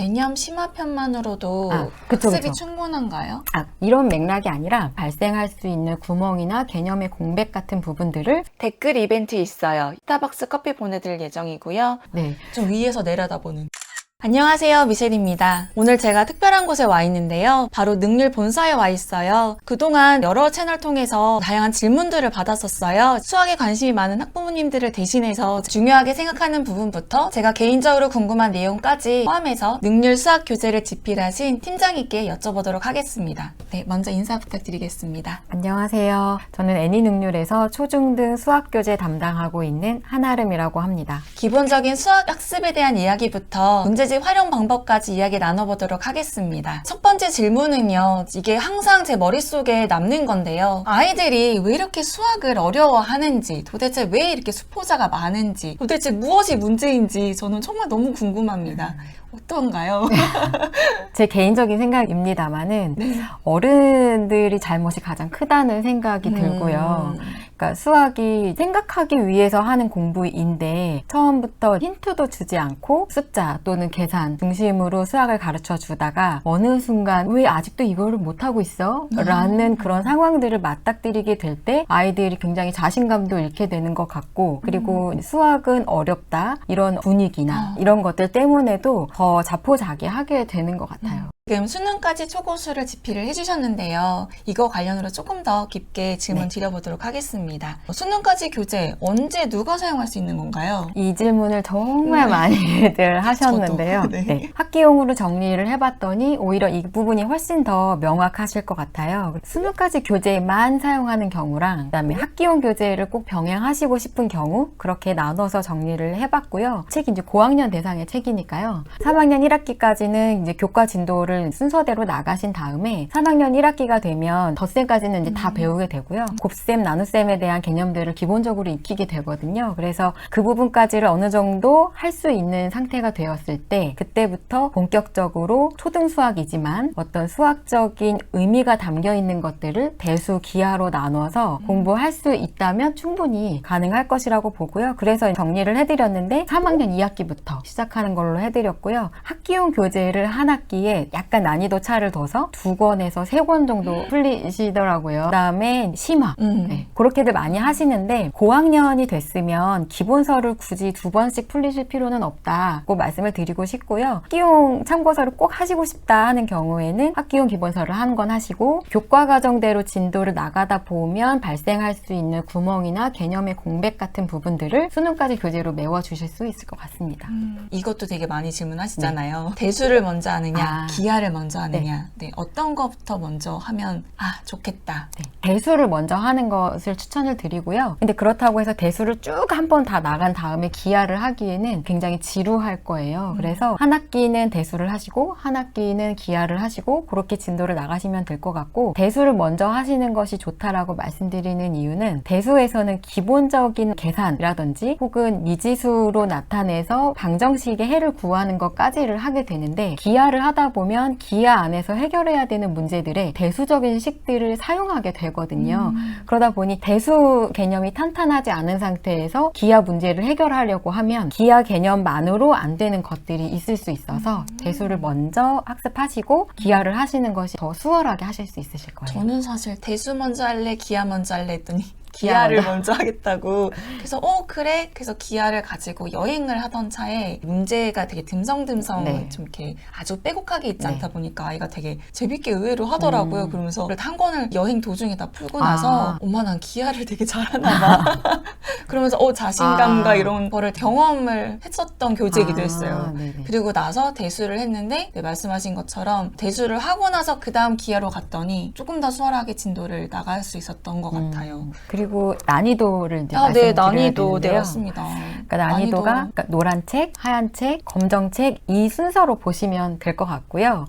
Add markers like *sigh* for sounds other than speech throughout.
개념 심화편만으로도 아, 그쵸, 학습이 그쵸. 충분한가요? 아, 이런 맥락이 아니라 발생할 수 있는 구멍이나 개념의 공백 같은 부분들을 댓글 이벤트 있어요. 스타벅스 커피 보내드릴 예정이고요. 네, 좀 위에서 내려다보는. 안녕하세요, 미셸입니다. 오늘 제가 특별한 곳에 와 있는데요. 바로 능률 본사에 와 있어요. 그동안 여러 채널 통해서 다양한 질문들을 받았었어요. 수학에 관심이 많은 학부모님들을 대신해서 중요하게 생각하는 부분부터 제가 개인적으로 궁금한 내용까지 포함해서 능률 수학 교재를 집필하신 팀장님께 여쭤보도록 하겠습니다. 네, 먼저 인사 부탁드리겠습니다. 안녕하세요. 저는 애니 능률에서 초중등 수학 교재 담당하고 있는 한아름이라고 합니다. 기본적인 수학 학습에 대한 이야기부터 문제 집 활용 방법까지 이야기 나눠보도록 하겠습니다. 첫 번째 질문은요. 이게 항상 제 머릿속에 남는 건데요. 아이들이 왜 이렇게 수학을 어려워하는지, 도대체 왜 이렇게 수포자가 많은지, 도대체 무엇이 문제인지 저는 정말 너무 궁금합니다. 어떤가요? *laughs* 제 개인적인 생각입니다만은 어른들이 잘못이 가장 크다는 생각이 들고요. 음. 그러니까 수학이 생각하기 위해서 하는 공부인데 처음부터 힌트도 주지 않고 숫자 또는 계산 중심으로 수학을 가르쳐 주다가 어느 순간 왜 아직도 이거를 못하고 있어? 라는 그런 상황들을 맞닥뜨리게 될 때 아이들이 굉장히 자신감도 잃게 되는 것 같고 그리고 수학은 어렵다 이런 분위기나 아. 이런 것들 때문에도 더 자포자기하게 되는 것 같아요. 지금 수능까지 초고수를 집필을 해주셨는데요. 이거 관련으로 조금 더 깊게 질문 네. 드려보도록 하겠습니다. 수능까지 교재 언제 누가 사용할 수 있는 건가요? 이 질문을 정말 네. 많이들 *laughs* 하셨는데요. 저도, 네. 네. 학기용으로 정리를 해봤더니 오히려 이 부분이 훨씬 더 명확하실 것 같아요. 수능까지 교재만 사용하는 경우랑 그다음에 학기용 교재를 꼭 병행하시고 싶은 경우 그렇게 나눠서 정리를 해봤고요. 책이 이제 고학년 대상의 책이니까요. 3학년 1학기까지는 이제 교과 진도를 순서대로 나가신 다음에 3학년 1학기가 되면 덧셈까지는 이제 다 배우게 되고요. 곱셈, 나눗셈에 대한 개념들을 기본적으로 익히게 되거든요. 그래서 그 부분까지를 어느 정도 할 수 있는 상태가 되었을 때 그때부터 본격적으로 초등 수학이지만 어떤 수학적인 의미가 담겨 있는 것들을 대수, 기하로 나눠서 공부할 수 있다면 충분히 가능할 것이라고 보고요. 그래서 정리를 해드렸는데 3학년 2학기부터 시작하는 걸로 해드렸고요. 학기용 교재를 한 학기에 약간 난이도 차를 둬서 두 권에서 세 권 정도 풀리시더라고요. 그 다음에 심화. 음. 네, 그렇게들 많이 하시는데 고학년이 됐으면 기본서를 굳이 두 번씩 풀리실 필요는 없다고 말씀을 드리고 싶고요. 학기용 참고서를 꼭 하시고 싶다 하는 경우에는 학기용 기본서를 한 권 하시고 교과 과정대로 진도를 나가다 보면 발생할 수 있는 구멍이나 개념의 공백 같은 부분들을 수능까지 교재로 메워 주실 수 있을 것 같습니다. 음, 이것도 되게 많이 질문하시잖아요. 대수를 먼저 하느냐, 네. 아. 기하 를 먼저 하느냐. 네. 어떤 것부터 먼저 하면 아 좋겠다. 네, 대수를 먼저 하는 것을 추천을 드리고요. 근데 그렇다고 해서 대수를 쭉 한 번 다 나간 다음에 기하를 하기에는 굉장히 지루할 거예요. 그래서 한 학기는 대수를 하시고 한 학기는 기하를 하시고 그렇게 진도를 나가시면 될 것 같고 대수를 먼저 하시는 것이 좋다라고 말씀드리는 이유는 대수에서는 기본적인 계산이라든지 혹은 미지수로 나타내서 방정식의 해를 구하는 것까지를 하게 되는데 기하를 하다 보면 기하 안에서 해결해야 되는 문제들의 대수적인 식들을 사용하게 되거든요. 그러다 보니 대수 개념이 탄탄하지 않은 상태에서 기하 문제를 해결하려고 하면 기하 개념만으로 안 되는 것들이 있을 수 있어서 대수를 먼저 학습하시고 기하를 하시는 것이 더 수월하게 하실 수 있으실 거예요. 저는 사실 대수 먼저 할래, 기하 먼저 할래 했더니 기하를 먼저. 하겠다고. *laughs* 그래서 어 그래. 그래서 기하를 가지고 여행을 하던 차에 문제가 되게 듬성듬성 네. 좀 이렇게 아주 빼곡하게 있지 네. 않다 보니까 아이가 되게 재밌게 의외로 하더라고요. 음. 그러면서 한 권을 여행 도중에 다 풀고 아. 나서 엄마 난 기하를 되게 잘하나 봐. *laughs* *laughs* 그러면서 어 자신감과 아. 이런 거를 경험을 했었던 교재이기도 아, 했어요. 네네. 그리고 나서 대수를 했는데 네, 말씀하신 것처럼 대수를 하고 나서 그 다음 기하로 갔더니 조금 더 수월하게 진도를 나갈 수 있었던 것 같아요. 음, 그리고 난이도를 이제 아, 네, 난이도 되는데요. 네 맞습니다. 그러니까 난이도가 그러니까 노란 책, 하얀 책, 검정 책 이 순서로 보시면 될 것 같고요.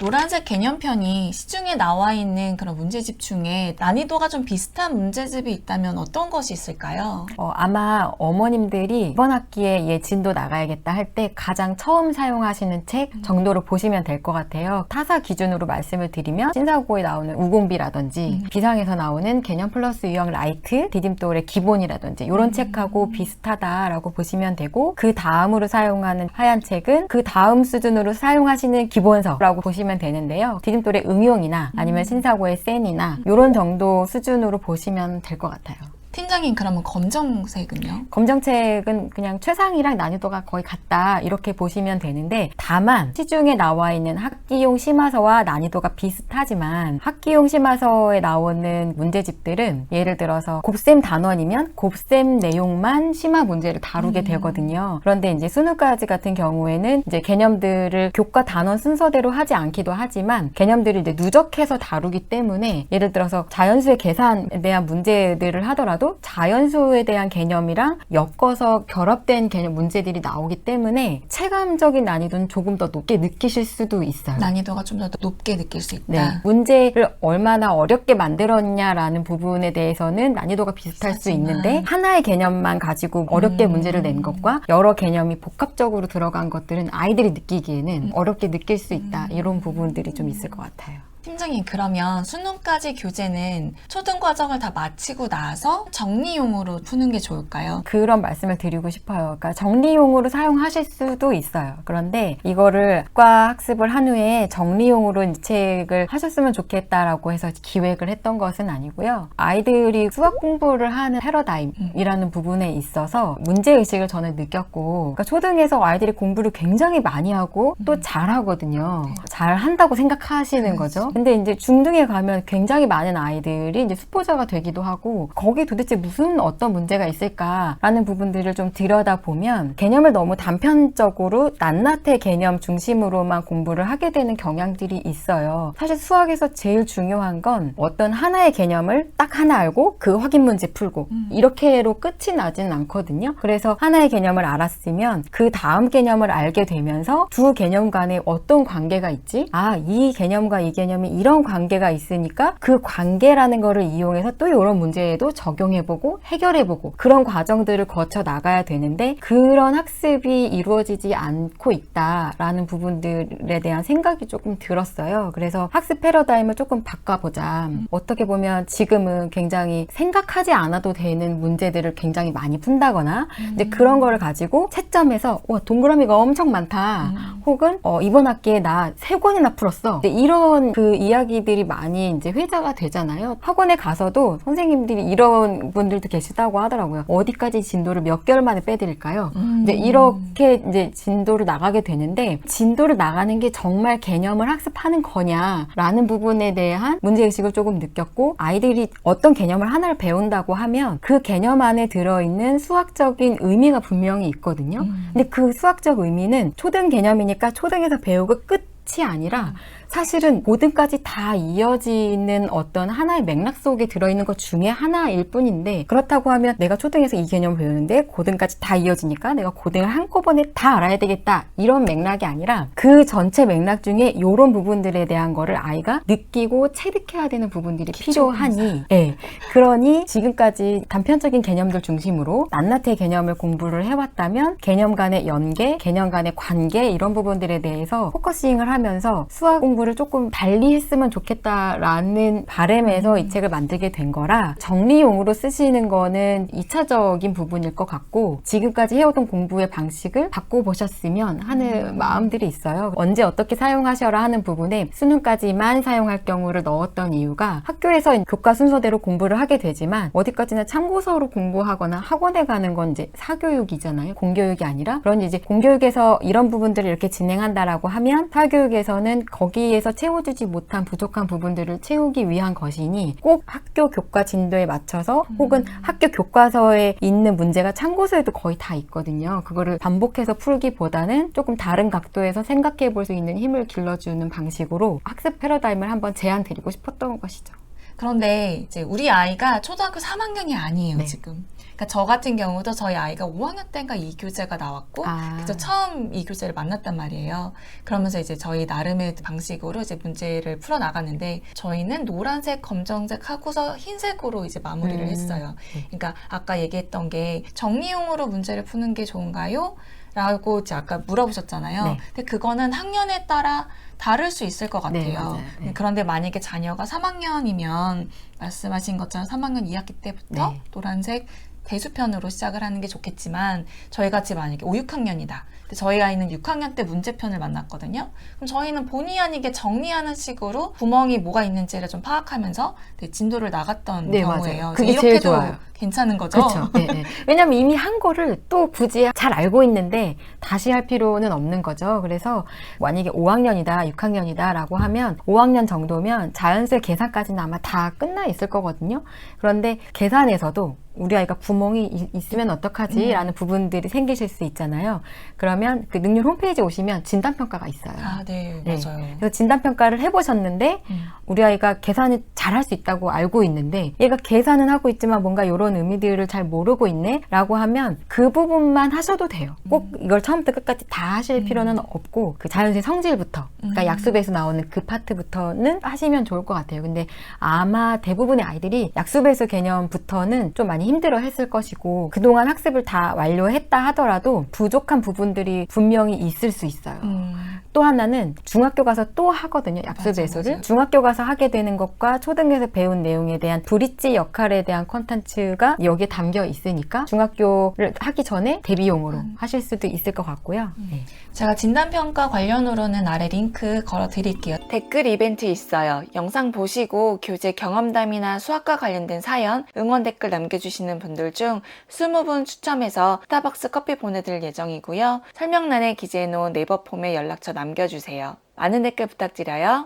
노란색 개념편이 시중에 나와 있는 그런 문제집 중에 난이도가 좀 비슷한 문제집이 있다면 어떤 것이 있을까요? 어, 아마 어머님들이 이번 학기에 얘 진도 나가야겠다 할 때 가장 처음 사용하시는 책 정도로 보시면 될 것 같아요. 타사 기준으로 말씀을 드리면 신사고에 나오는 우공비라든지 음. 비상에서 나오는 개념 플러스 유형 라이트, 디딤돌의 기본이라든지 이런 음. 책하고 비슷하다라고 보시면 되고 그 다음으로 사용하는 하얀 책은 그 다음 수준으로 사용하시는 기본서라고 보시면 되는데요. 디딤돌의 응용이나 아니면 신사고의 센이나 이런 정도 수준으로 보시면 될 것 같아요. 팀장님 그러면 검정색은요? 검정책은 그냥 최상이랑 난이도가 거의 같다 이렇게 보시면 되는데 다만 시중에 나와 있는 학기용 심화서와 난이도가 비슷하지만 학기용 심화서에 나오는 문제집들은 예를 들어서 곱셈 단원이면 곱셈 내용만 심화 문제를 다루게 음. 되거든요. 그런데 이제 수능까지 같은 경우에는 이제 개념들을 교과 단원 순서대로 하지 않기도 하지만 개념들을 이제 누적해서 다루기 때문에 예를 들어서 자연수의 계산에 대한 문제들을 하더라도 자연수에 대한 개념이랑 엮어서 결합된 개념 문제들이 나오기 때문에 체감적인 난이도는 조금 더 높게 느끼실 수도 있어요. 난이도가 좀 더 높게 느낄 수 있다. 네. 문제를 얼마나 어렵게 만들었냐라는 부분에 대해서는 난이도가 비슷할 수 비슷하지만. 있는데 하나의 개념만 가지고 어렵게 음. 문제를 낸 것과 여러 개념이 복합적으로 들어간 것들은 아이들이 느끼기에는 어렵게 느낄 수 있다. 이런 부분들이 좀 있을 것 같아요. 팀장님 그러면 수능까지 교재는 초등 과정을 다 마치고 나서 정리용으로 푸는 게 좋을까요? 그런 말씀을 드리고 싶어요. 그러니까 정리용으로 사용하실 수도 있어요. 그런데 이거를 과 학습을 한 후에 정리용으로 이 책을 하셨으면 좋겠다라고 해서 기획을 했던 것은 아니고요. 아이들이 수학 공부를 하는 패러다임이라는 부분에 있어서 문제 의식을 저는 느꼈고, 그러니까 초등에서 아이들이 공부를 굉장히 많이 하고 또 잘하거든요. 잘 한다고 생각하시는 거죠. 근데 이제 중등에 가면 굉장히 많은 아이들이 이제 수포자가 되기도 하고 거기 도대체 무슨 어떤 문제가 있을까라는 부분들을 좀 들여다보면 개념을 너무 단편적으로 낱낱의 개념 중심으로만 공부를 하게 되는 경향들이 있어요. 사실 수학에서 제일 중요한 건 어떤 하나의 개념을 딱 하나 알고 그 확인 문제 풀고 이렇게로 끝이 나지는 않거든요. 그래서 하나의 개념을 알았으면 그 다음 개념을 알게 되면서 두 개념 간에 어떤 관계가 있지? 아, 이 개념과 이 개념이 이런 관계가 있으니까 그 관계라는 거를 이용해서 또 이런 문제에도 적용해보고 해결해보고 그런 과정들을 거쳐 나가야 되는데 그런 학습이 이루어지지 않고 있다라는 부분들에 대한 생각이 조금 들었어요. 그래서 학습 패러다임을 조금 바꿔보자. 어떻게 보면 지금은 굉장히 생각하지 않아도 되는 문제들을 굉장히 많이 푼다거나 이제 그런 거를 가지고 채점해서 와 동그라미가 엄청 많다. 혹은 어, 이번 학기에 나 세 권이나 풀었어. 이런 그 이야기들이 많이 이제 회자가 되잖아요. 학원에 가서도 선생님들이 이런 분들도 계시다고 하더라고요. 어디까지 진도를 몇 개월 만에 빼드릴까요? 음. 이제 이렇게 이제 진도를 나가게 되는데 진도를 나가는 게 정말 개념을 학습하는 거냐라는 부분에 대한 문제의식을 조금 느꼈고 아이들이 어떤 개념을 하나를 배운다고 하면 그 개념 안에 들어있는 수학적인 의미가 분명히 있거든요. 음. 근데 그 수학적 의미는 초등 개념이니까 초등에서 배우고 끝 이 아니라 사실은 고등까지 다 이어지는 어떤 하나의 맥락 속에 들어있는 것 중에 하나일 뿐인데 그렇다고 하면 내가 초등에서 이 개념을 배우는데 고등까지 다 이어지니까 내가 고등을 한꺼번에 다 알아야 되겠다 이런 맥락이 아니라 그 전체 맥락 중에 이런 부분들에 대한 거를 아이가 느끼고 체득해야 되는 부분들이 필요하니 예. 그러니 지금까지 단편적인 개념들 중심으로 낱낱의 개념을 공부를 해왔다면 개념 간의 연계, 개념 간의 관계 이런 부분들에 대해서 포커싱을 하면서 수학 공부를 조금 달리 했으면 좋겠다라는 바램에서 이 책을 만들게 된 거라 정리용으로 쓰시는 거는 2차적인 부분일 것 같고 지금까지 해오던 공부의 방식을 바꿔보셨으면 하는 마음들이 있어요. 언제 어떻게 사용하셔라 하는 부분에 수능까지만 사용할 경우를 넣었던 이유가 학교에서 교과 순서대로 공부를 하게 되지만 어디까지나 참고서로 공부하거나 학원에 가는 건 이제 사교육이잖아요. 공교육이 아니라 그러니 이제 공교육에서 이런 부분들을 이렇게 진행한다라고 하면 사교육에서는 거기 에서 채워주지 못한 부족한 부분들을 채우기 위한 것이니 꼭 학교 교과 진도에 맞춰서 혹은 학교 교과서에 있는 문제가 참고서에도 거의 다 있거든요. 그거를 반복해서 풀기보다는 조금 다른 각도에서 생각해 볼 수 있는 힘을 길러주는 방식으로 학습 패러다임을 한번 제안 드리고 싶었던 것이죠. 그런데 이제 우리 아이가 초등학교 3학년이 아니에요 네. 지금. 그러니까 저 같은 경우도 저희 아이가 5학년 때인가 이 교재가 나왔고 아. 그래서 처음 이 교재를 만났단 말이에요. 그러면서 이제 저희 나름의 방식으로 이제 문제를 풀어 나갔는데 저희는 노란색, 검정색 하고서 흰색으로 이제 마무리를 음. 했어요. 네. 그러니까 아까 얘기했던 게 정리용으로 문제를 푸는 게 좋은가요? 라고 이제 아까 물어보셨잖아요. 네. 근데 그거는 학년에 따라 다를 수 있을 것 같아요. 네. 네. 그런데 만약에 자녀가 3학년이면 말씀하신 것처럼 3학년 2학기 때부터 네. 노란색, 대수편으로 시작을 하는 게 좋겠지만 저희 같이 만약에 5, 6학년이다. 근데 저희 아이는 6학년 때 문제편을 만났거든요. 그럼 저희는 본의 아니게 정리하는 식으로 구멍이 뭐가 있는지를 좀 파악하면서 네, 진도를 나갔던 네, 경우예요. 맞아요. 그게 제일 이렇게도 좋아요. 괜찮은 거죠. 그렇죠. 네, 네. *laughs* 왜냐면 이미 한 거를 또 굳이 잘 알고 있는데 다시 할 필요는 없는 거죠. 그래서 만약에 5학년이다, 6학년이다라고 하면 5학년 정도면 자연수의 계산까지는 아마 다 끝나 있을 거거든요. 그런데 계산에서도 우리 아이가 구멍이 이- 있으면 어떡하지? 라는 부분들이 생기실 수 있잖아요. 그러면 그 능률 홈페이지 오시면 진단평가가 있어요. 아, 네, 네. 맞아요. 그래서 진단평가를 해보셨는데 음. 우리 아이가 계산을 잘 할 수 있다고 알고 있는데 얘가 계산은 하고 있지만 뭔가 이런 의미들을 잘 모르고 있네 라고 하면 그 부분만 하셔도 돼요 꼭 이걸 처음부터 끝까지 다 하실 음. 필요는 없고 그 자연수의 성질부터 그러니까 음. 약수배에서 나오는 그 파트부터는 하시면 좋을 것 같아요 근데 아마 대부분의 아이들이 약수배수 개념부터는 좀 많이 힘들어 했을 것이고 그동안 학습을 다 완료했다 하더라도 부족한 부분들이 분명히 있을 수 있어요 음. 또 하나는 중학교 가서 또 하거든요. 맞아, 약수 배수를. 맞아. 중학교 가서 하게 되는 것과 초등에서 배운 내용에 대한 브릿지 역할에 대한 컨텐츠가 여기에 담겨 있으니까 중학교를 하기 전에 대비용으로 음. 하실 수도 있을 것 같고요. 네. 제가 진단평가 관련으로는 아래 링크 걸어 드릴게요. 댓글 이벤트 있어요. 영상 보시고 교재 경험담이나 수학과 관련된 사연, 응원 댓글 남겨주시는 분들 중 20분 추첨해서 스타벅스 커피 보내드릴 예정이고요. 설명란에 기재해놓은 네이버 폼에 연락처 남겨주세요. 많은 댓글 부탁드려요.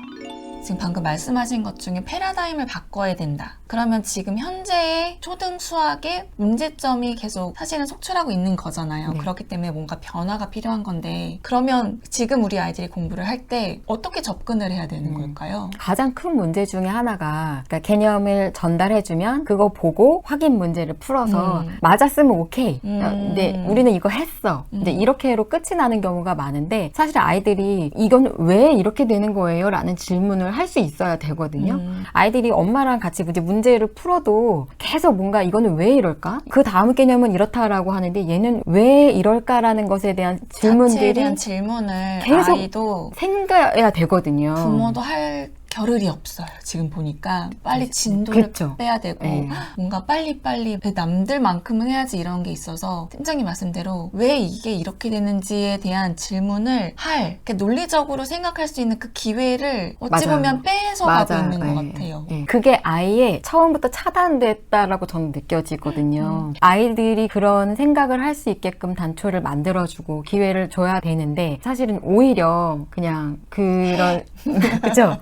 지금 방금 말씀하신 것 중에 패러다임을 바꿔야 된다. 그러면 지금 현재의 초등 수학의 문제점이 계속 사실은 속출하고 있는 거잖아요. 네. 그렇기 때문에 뭔가 변화가 필요한 건데 그러면 지금 우리 아이들이 공부를 할 때 어떻게 접근을 해야 되는 음. 걸까요? 가장 큰 문제 중에 하나가 그러니까 개념을 전달해주면 그거 보고 확인 문제를 풀어서 음. 맞았으면 오케이. 음. 근데 우리는 이거 했어. 이제 음. 이렇게로 끝이 나는 경우가 많은데 사실 아이들이 이건 왜 이렇게 되는 거예요? 라는 질문을 할 수 있어야 되거든요. 음. 아이들이 엄마랑 같이 이제 문제를 풀어도 계속 뭔가 이거는 왜 이럴까? 그 다음 개념은 이렇다라고 하는데 얘는 왜 이럴까라는 것에 대한 질문들이 대한 질문을 계속 아이도 생겨야 되거든요. 부모도 할 겨를이 없어요. 지금 보니까 빨리 진도를 그렇죠. 빼야 되고 네. 뭔가 빨리빨리 그 남들만큼은 해야지 이런 게 있어서 팀장님 말씀대로 왜 이게 이렇게 되는지에 대한 질문을 할 이렇게 논리적으로 생각할 수 있는 그 기회를 어찌 맞아요. 보면 빼서 가고 있는 것 예, 같아요. 예. 그게 아예 처음부터 차단됐다라고 저는 느껴지거든요. 음. 아이들이 그런 생각을 할 수 있게끔 단초를 만들어주고 기회를 줘야 되는데 사실은 오히려 그냥 그런 *laughs* *laughs* 그죠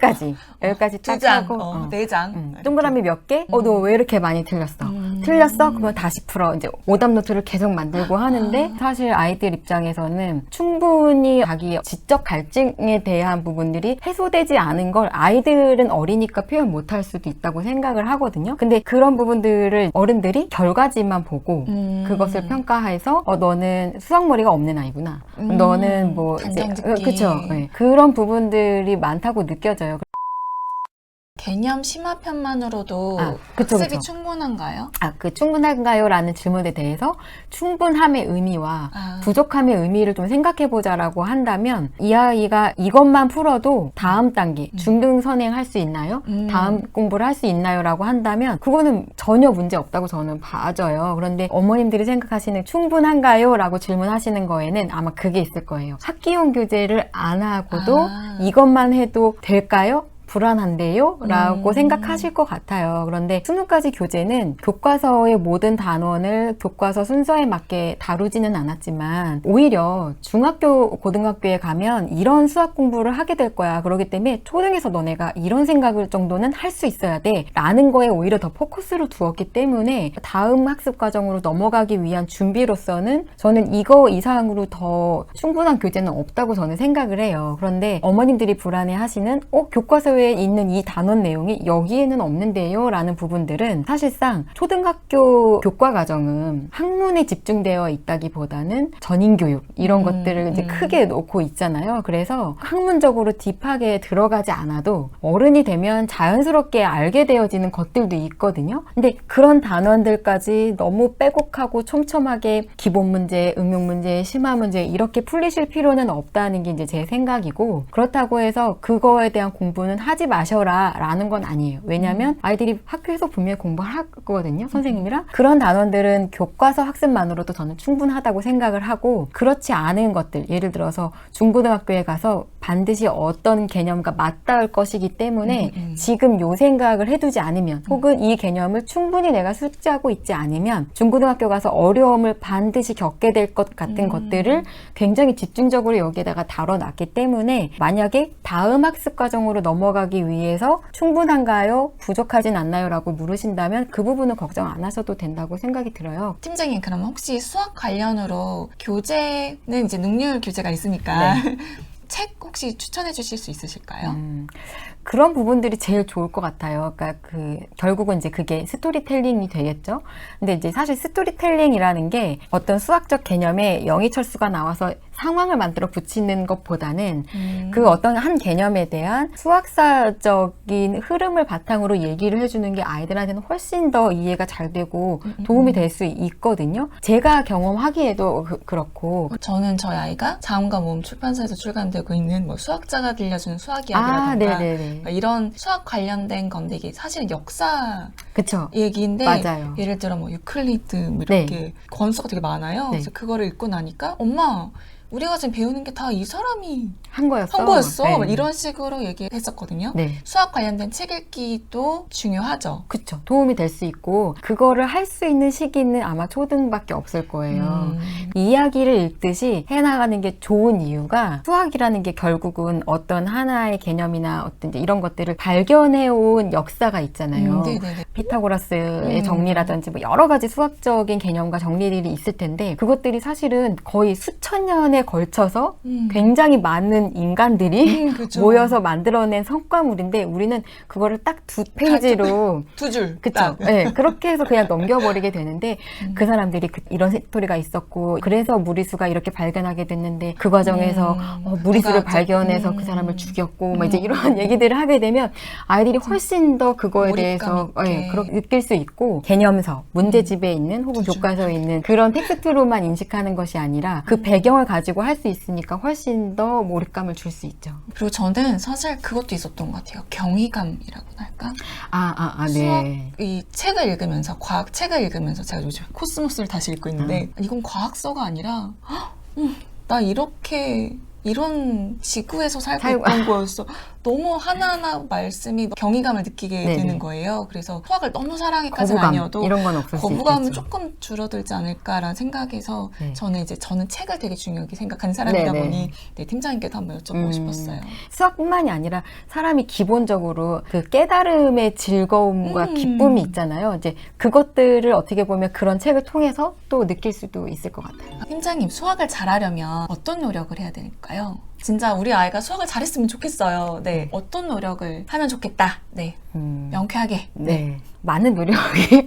여기까지 여기까지 딱 두 장, 하고 어, 어. 네 장. 음, 동그라미 몇 개? 어, 너 왜 이렇게 많이 틀렸어? 음. 틀렸어? 그러면 다시 풀어. 이제 오답 노트를 계속 만들고 하는데 아. 사실 아이들 입장에서는 충분히 자기 지적 갈증에 대한 부분들이 해소되지 않은 걸 아이들은 어리니까 표현 못할 수도 있다고 생각을 하거든요. 근데 그런 부분들을 어른들이 결과지만 보고 음. 그것을 평가해서 어 너는 수학머리가 없는 아이구나. 음. 너는 뭐 단정 이제 짓기. 그렇죠. 그런 부분들이 많다고 느껴져요. 개념 심화편만으로도 아, 그쵸, 학습이 그쵸. 충분한가요? 아, 그 충분한가요? 라는 질문에 대해서 충분함의 의미와 아. 부족함의 의미를 좀 생각해 보자라고 한다면 이 아이가 이것만 풀어도 다음 단계 중등 선행할 수 있나요? 음. 다음 공부를 할 수 있나요?라고 한다면 그거는 전혀 문제 없다고 저는 봐져요. 그런데 어머님들이 생각하시는 충분한가요?라고 질문하시는 거에는 아마 그게 있을 거예요. 학기용 교재를 안 하고도 아. 이것만 해도 될까요? 불안한데요? 라고 음. 생각하실 것 같아요. 그런데 스무까지 교재는 교과서의 모든 단원을 교과서 순서에 맞게 다루지는 않았지만 오히려 중학교, 고등학교에 가면 이런 수학 공부를 하게 될 거야. 그러기 때문에 초등에서 너네가 이런 생각을 정도는 할 수 있어야 돼. 라는 거에 오히려 더 포커스를 두었기 때문에 다음 학습 과정으로 넘어가기 위한 준비로서는 저는 이거 이상으로 더 충분한 교재는 없다고 저는 생각을 해요. 그런데 어머님들이 불안해 하시는 어, 교과서에 있는 이 단원 내용이 여기에는 없는데요. 라는 부분들은 사실상 초등학교 교과 과정은 학문에 집중되어 있다기보다는 전인교육 이런 음, 것들을 이제 음. 크게 놓고 있잖아요. 그래서 학문적으로 딥하게 들어가지 않아도 어른이 되면 자연스럽게 알게 되어지는 것들도 있거든요. 근데 그런 단원들까지 너무 빼곡하고 촘촘하게 기본 문제, 응용 문제, 심화 문제 이렇게 풀리실 필요는 없다는 게 이제 제 생각이고 그렇다고 해서 그거에 대한 공부는 하지 마셔라 라는 건 아니에요. 왜냐하면 아이들이 학교에서 분명히 공부할 거거든요. 선생님이랑. 그런 단원들은 교과서 학습만으로도 저는 충분하다고 생각을 하고 그렇지 않은 것들 예를 들어서 중고등학교에 가서 반드시 어떤 개념과 맞닿을 것이기 때문에 음, 음. 지금 요 생각을 해두지 않으면 혹은 이 개념을 충분히 내가 숙지하고 있지 않으면 중고등학교 가서 어려움을 반드시 겪게 될 것 같은 음. 것들을 굉장히 집중적으로 여기에다가 다뤄놨기 때문에 만약에 다음 학습 과정으로 넘어가 기 위해서 충분한가요? 부족하진 않나요? 라고 물으신다면 그 부분은 걱정 안 하셔도 된다고 생각이 들어요. 팀장님 그럼 혹시 수학 관련으로 교재는 이제 능률 교재가 있으니까 *laughs* 책 혹시 추천해 주실 수 있으실까요? 음, 그런 부분들이 제일 좋을 것 같아요. 그러니까 그 결국은 이제 그게 스토리텔링이 되겠죠. 근데 이제 사실 스토리텔링이라는 게 어떤 수학적 개념에 영희철수가 나와서 상황을 만들어 붙이는 것보다는 음. 그 어떤 한 개념에 대한 수학사적인 흐름을 바탕으로 얘기를 해주는 게 아이들한테는 훨씬 더 이해가 잘 되고 도움이 될 수 있거든요. 제가 경험하기에도 그, 렇고 저는 저희 아이가 자음과 모음 출판사에서 출간되고 있는 뭐 수학자가 들려주는 수학 이야기라던가 아. 그러니까 이런 수학 관련된 건데 이게 사실은 역사 그쵸. 얘기인데 맞아요. 예를 들어 뭐 유클리드 뭐 이렇게 권수가 되게 많아요. 네. 그래서 그거를 읽고 나니까 엄마 우리가 지금 배우는 게 다 이 사람이 한 거였어. 한 거였어. 네. 막 이런 식으로 얘기했었거든요. 네. 수학 관련된 책 읽기도 중요하죠. 그쵸. 도움이 될 수 있고, 그거를 할 수 있는 시기는 아마 초등밖에 없을 거예요. 음. 이야기를 읽듯이 해나가는 게 좋은 이유가 수학이라는 게 결국은 어떤 하나의 개념이나 어떤 이런 것들을 발견해온 역사가 있잖아요. 음. 피타고라스의 음. 정리라든지 뭐 여러 가지 수학적인 개념과 정리들이 있을 텐데 그것들이 사실은 거의 수천 년에 걸쳐서 음. 굉장히 많은 인간들이 음, 그죠. *laughs* 모여서 만들어낸 성과물인데 우리는 그거를 딱 두 페이지로 두 줄. 그쵸. 딱. 네, 그렇게 해서 그냥 넘겨버리게 되는데 *laughs* 음. 그 사람들이 그- 이런 스토리가 있었고 그래서 무리수가 이렇게 발견하게 됐는데 그 과정에서 음. 어, 무리수를 발견해서 음. 그 사람을 죽였고 막 이제 음. 이런 *laughs* 얘기들을 하게 되면 아이들이 훨씬 더 그거에 대해서. 예, 그렇게 느낄 수 있고 개념서, 문제집에 있는 혹은 그죠. 교과서에 있는 그런 텍스트로만 인식하는 것이 아니라 그 배경을 가지고 할 수 있으니까 훨씬 더 몰입감을 줄 수 있죠. 그리고 저는 사실 그것도 있었던 것 같아요. 경이감이라고 할까? 아, 아, 아, 수학 네. 이 책을 읽으면서 과학 책을 읽으면서 제가 요즘 코스모스를 다시 읽고 있는데 이건 과학서가 아니라 헉, 음, 나 이렇게 이런 지구에서 살고 살고- 있던 *laughs* 거였어. 너무 하나하나 말씀이 경이감을 느끼게 네네. 되는 거예요. 그래서 수학을 너무 사랑해까지는 거부감 아니어도 이런 건 없을 수 거부감은 있겠죠. 조금 줄어들지 않을까라는 생각에서 네. 저는 이제 저는 책을 되게 중요하게 생각하는 사람이다 네네. 보니 네, 팀장님께도 한번 여쭤보고 음. 싶었어요. 수학뿐만이 아니라 사람이 기본적으로 그 깨달음의 즐거움과 음. 기쁨이 있잖아요. 이제 그것들을 어떻게 보면 그런 책을 통해서 또 느낄 수도 있을 것 같아요. 팀장님 수학을 잘하려면 어떤 노력을 해야 될까요? 진짜 우리 아이가 수학을 잘했으면 좋겠어요. 네. 어떤 노력을 하면 좋겠다. 네. 음, 명쾌하게. 네. 많은 노력이 *laughs*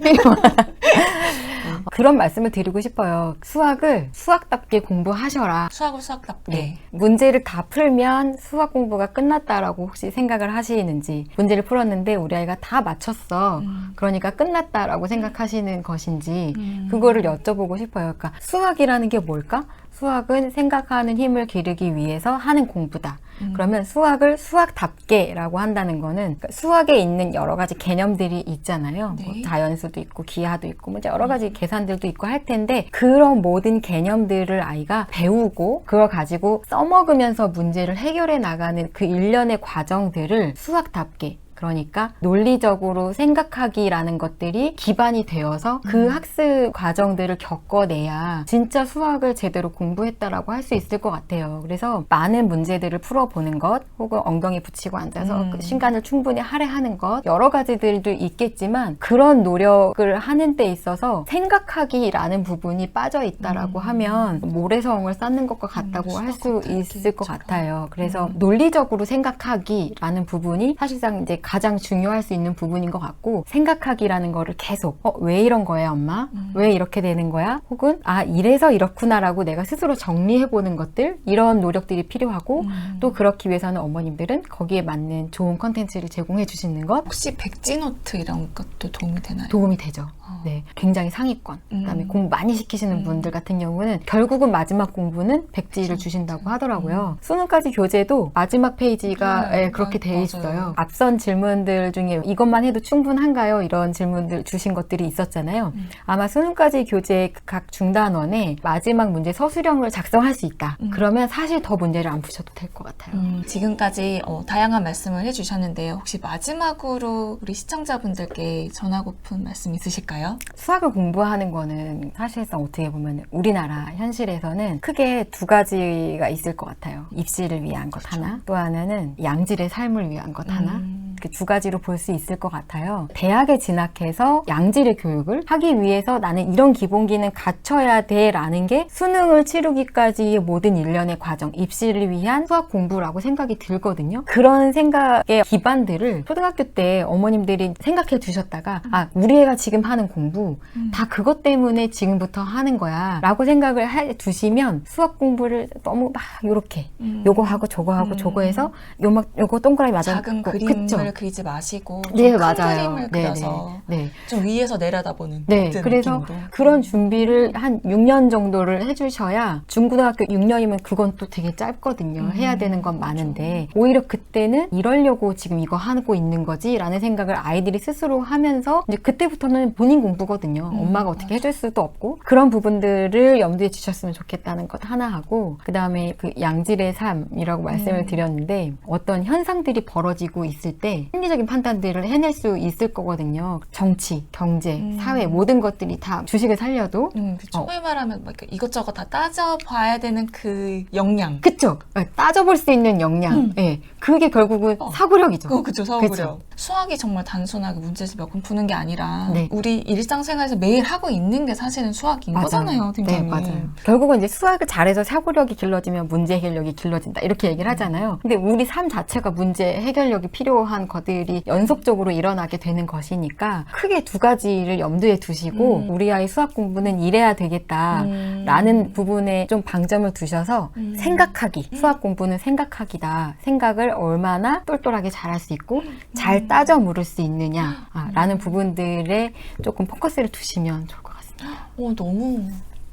그런 말씀을 드리고 싶어요. 수학을 수학답게 공부하셔라. 수학을 수학답게. 네. 문제를 다 풀면 수학 공부가 끝났다라고 혹시 생각을 하시는지 문제를 풀었는데 우리 아이가 다 맞췄어. 음. 그러니까 끝났다라고 생각하시는 것인지 음. 그거를 여쭤보고 싶어요. 그러니까 수학이라는 게 뭘까? 수학은 생각하는 힘을 기르기 위해서 하는 공부다. 음. 그러면 수학을 수학답게라고 한다는 거는 그러니까 수학에 있는 여러 가지 개념들이 있잖아요. 네. 뭐 자연수도 있고 기하도 있고 뭐 여러 가지 계산들도 있고 할 텐데 그런 모든 개념들을 아이가 배우고 그걸 가지고 써먹으면서 문제를 해결해 나가는 그 일련의 과정들을 수학답게 그러니까 논리적으로 생각하기라는 것들이 기반이 되어서 그 학습 과정들을 겪어내야 진짜 수학을 제대로 공부했다라고 할 수 있을 것 같아요. 그래서 많은 문제들을 풀어보는 것, 혹은 엉덩이 붙이고 앉아서 음. 그 시간을 충분히 할애하는 것, 여러 가지들도 있겠지만 그런 노력을 하는 데 있어서 생각하기라는 부분이 빠져 있다라고 음. 하면 모래성을 쌓는 것과 같다고 음, 할수 수학과 있을 것 같아요. 그래서 음. 논리적으로 생각하기라는 부분이 사실상 이제 가장 중요할 수 있는 부분인 것 같고 생각하기라는 거를 계속 어, 왜 이런 거야 엄마? 음. 왜 이렇게 되는 거야? 혹은 아 이래서 이렇구나라고 내가 스스로 정리해보는 것들 이런 노력들이 필요하고 음. 또 그렇기 위해서는 어머님들은 거기에 맞는 좋은 컨텐츠를 제공해 주시는 것 혹시 백지노트 이런 것도 도움이 되나요? 도움이 되죠. 어. 네, 굉장히 상위권. 그다음에 음. 공부 많이 시키시는 음. 분들 같은 경우는 결국은 마지막 공부는 백지를 주신다고. 하더라고요. 수능까지 교재도 마지막 페이지가 네, 예, 그렇게 맞- 돼 맞아요. 있어요. 앞선 질문들 중에 이것만 해도 충분한가요? 이런 질문들 주신 것들이 있었잖아요. 음. 아마 수능까지 교재 각 중단원에 마지막 문제 서술형을 작성할 수 있다. 음. 그러면 사실 더 문제를 안 푸셔도 될 것 같아요. 음, 지금까지 어, 다양한 말씀을 해주셨는데요. 혹시 마지막으로 우리 시청자분들께 전하고픈 말씀 있으실까요? 수학을 공부하는 거는 사실상 어떻게 보면 우리나라 현실에서는 크게 두 가지가 있을 것 같아요. 입시를 위한 것 하나, 또 하나는 양질의 삶을 위한 것 하나. 음. 그두 가지로 볼 수 있을 것 같아요. 대학에 진학해서 양질의 교육을 하기 위해서 나는 이런 기본기는 갖춰야 돼 라는 게 수능을 치르기까지의 모든 일련의 과정, 입시를 위한 수학 공부라고 생각이 들거든요. 그런 생각의 기반들을 초등학교 때 어머님들이 생각해 두셨다가 아, 우리 애가 지금 하는 공부 음. 다 그것 때문에 지금부터 하는 거야 라고 생각을 해 두시면 수학 공부를 너무 막 요렇게 음. 요거 하고 저거 하고 음. 저거 해서 요막 요거 동그라미 맞아 작은 그림을 그리지 마시고 좀네큰 맞아요. 그림을 네, 그려서 네, 네. 좀 위에서 내려다보는 네, 그래서 느낌으로. 그런 준비를 한 6년 정도를 해주셔야 중고등학교 6년이면 그건 또 되게 짧거든요. 음, 해야 되는 건 많은데 오히려 그때는 이러려고 지금 이거 하고 있는 거지라는 생각을 아이들이 스스로 하면서 이제 그때부터는 본인 공부거든요. 음, 엄마가 어떻게 맞아. 해줄 수도 없고 그런 부분들을 염두에 주셨으면 좋겠다는 것 하나 하고 그 다음에 그 양질의 삶이라고 말씀을 음. 드렸는데 어떤 현상들이 벌어지고 있을 때 합리적인 판단들을 해낼 수 있을 거거든요. 정치, 경제, 음. 사회 모든 것들이 다 주식을 살려도 음, 그 어. 초에 말하면 막 이렇게 이것저것 다 따져봐야 되는 그 역량. 그쵸? 예, 따져볼 수 있는 역량. 음. 예, 그게 결국은 어. 사고력이죠. 그거 그죠 서구력. 그쵸. 수학이 정말 단순하게 문제집 몇번 푸는 게 아니라 네. 우리 일상생활에서 매일 하고 있는 게 사실은 수학인 거잖아요, 네, 팀장님. 맞아요. 결국은 이제 수학을 잘해서 사고력이 길러지면 문제 해결력이 길러진다. 이렇게 얘기를 하잖아요. 근데 우리 삶 자체가 문제 해결력이 필요한 것들이 연속적으로 일어나게 되는 것이니까 크게 두 가지를 염두에 두시고 음. 우리 아이 수학 공부는 이래야 되겠다. 음. 라는 부분에 좀 방점을 두셔서 음. 생각하기, 수학 공부는 생각하기다. 생각을 얼마나 똘똘하게 잘할 수 있고 음. 잘 따져 물을 수 있느냐 아, 라는 부분들에 조금 포커스를 두시면 좋을 것 같습니다. 어, 너무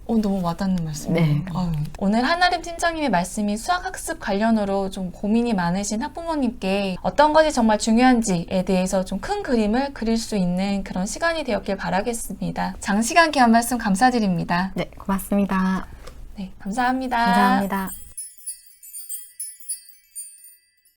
어, 너무 와닿는 말씀이에요. 네. 아유, 오늘 한아름 팀장님의 말씀이 수학학습 관련으로 좀 고민이 많으신 학부모님께 어떤 것이 정말 중요한지에 대해서 좀 큰 그림을 그릴 수 있는 그런 시간이 되었길 바라겠습니다. 장시간 귀한 말씀 감사드립니다. 네, 고맙습니다. 네, 감사합니다. 감사합니다.